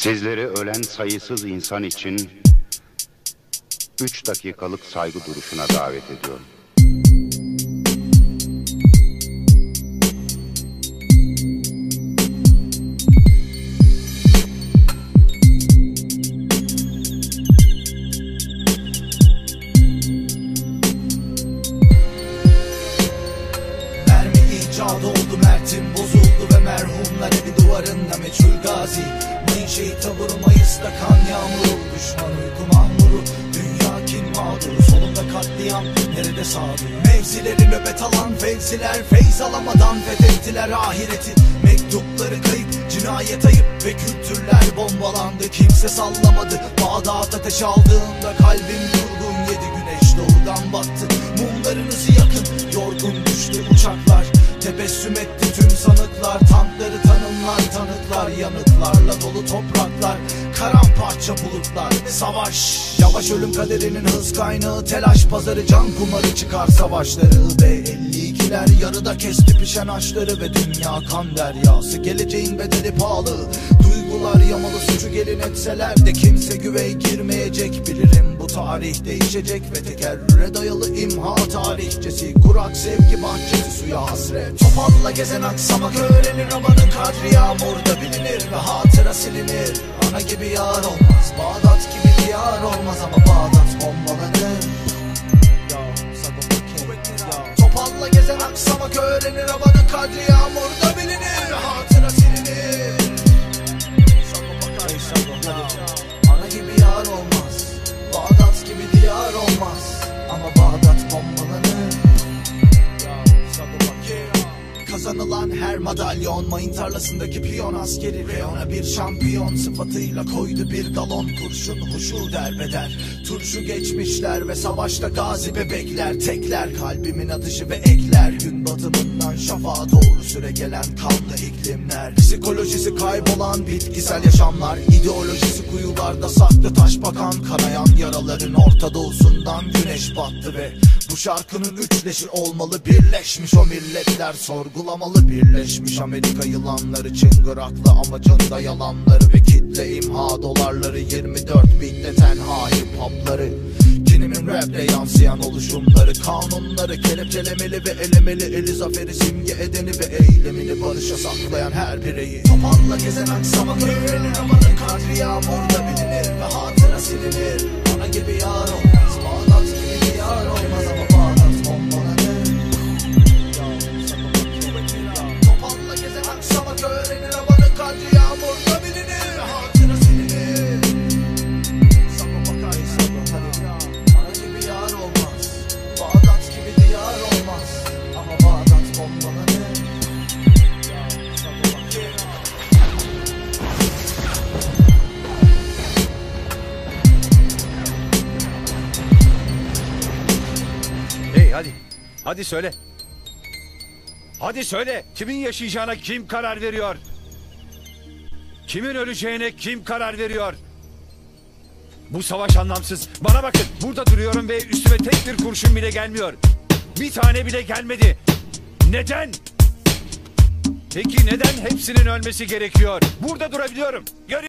Sizleri ölen sayısız insan için 3 dakikalık saygı duruşuna davet ediyorum. Mermi icadı oldu Mert'im bozuldu ve merhumlar evi duvarında meçhul gazi Şehit vuru Mayıs'ta kan yağmuru Düşman uyku mahmuru Dünya kin mağduru Solunda katliam nerede sağduyu Mevzileri nöbet alan fevziler Feyz alamadan fethettiler ahireti. Mektupları kayıp cinayet ayıp Ve kültürler bombalandı. Kimse sallamadı Bağdat ateş aldığında kalbim durgun. Yedi güneş doğudan battı Mumlarınızı yakın yorgun düştü uçaklar Tebessüm etti tüm sanıklar. Tankları tanımlar tanıklar Yanıklarla dolu topraklar. Karamparça bulutlar Savaş. Yavaş ölüm kaderinin hız kaynağı Telaş pazarı can kumarı çıkar savaşları. Ve 52'ler yarıda kesti pişen aşları Ve dünya kan deryası. Geleceğin bedeli pahalı. Duygular yamalı suçu gelin etseler de Kimse güvey girmeyecek tarih değişecek ve tekerrüre dayalı imha tarihçesi. Kurak sevgi bahçesi suya hasret. Topalla gezen aksamak öğrenir Amanın kadri yağmurda bilinir Ve hatıra silinir. Ana gibi yar olmaz Bağdat gibi diyar Kazanılan her madalyon Mayın tarlasındaki piyon askeri Reyona bir şampiyon sıfatıyla koydu bir galon kurşun Huşu derbeder Turşu geçmişler ve savaşta gazi bebekler. Tekler kalbimin atışı ve ekler. Gün batımından şafağa doğru süre gelen kanlı iklimler. Psikolojisi kaybolan bitkisel yaşamlar. İdeolojisi kuyularda saklı taş bakan Kanayan yaraların orta doğusundan güneş battı ve Bu şarkının üçleşi olmalı birleşmiş o milletler. Sorgulamalı birleşmiş Amerika yılanları. Çıngıraklı amacında yalanları ve kitle imha dolarları. 24 binde tenha hip hopları. Kinimin raple yansıyan oluşumları. Kanunları kelepçelemeli ve elemeli. Eli zaferi simge edeni ve eylemini barışa saklayan her bireyi. Topalla gezen aksamak öğrenir Amanın kadri yağmurda bilinir Ve hatıra silinir Ana gibi yar olmaz hadi. Söyle. Hadi söyle. Kimin yaşayacağına kim karar veriyor? Kimin öleceğine kim karar veriyor? Bu savaş anlamsız. Bana bakın. Burada duruyorum ve üstüme tek bir kurşun bile gelmiyor. Bir tane bile gelmedi. Neden? Peki neden hepsinin ölmesi gerekiyor? Burada durabiliyorum. Görüyor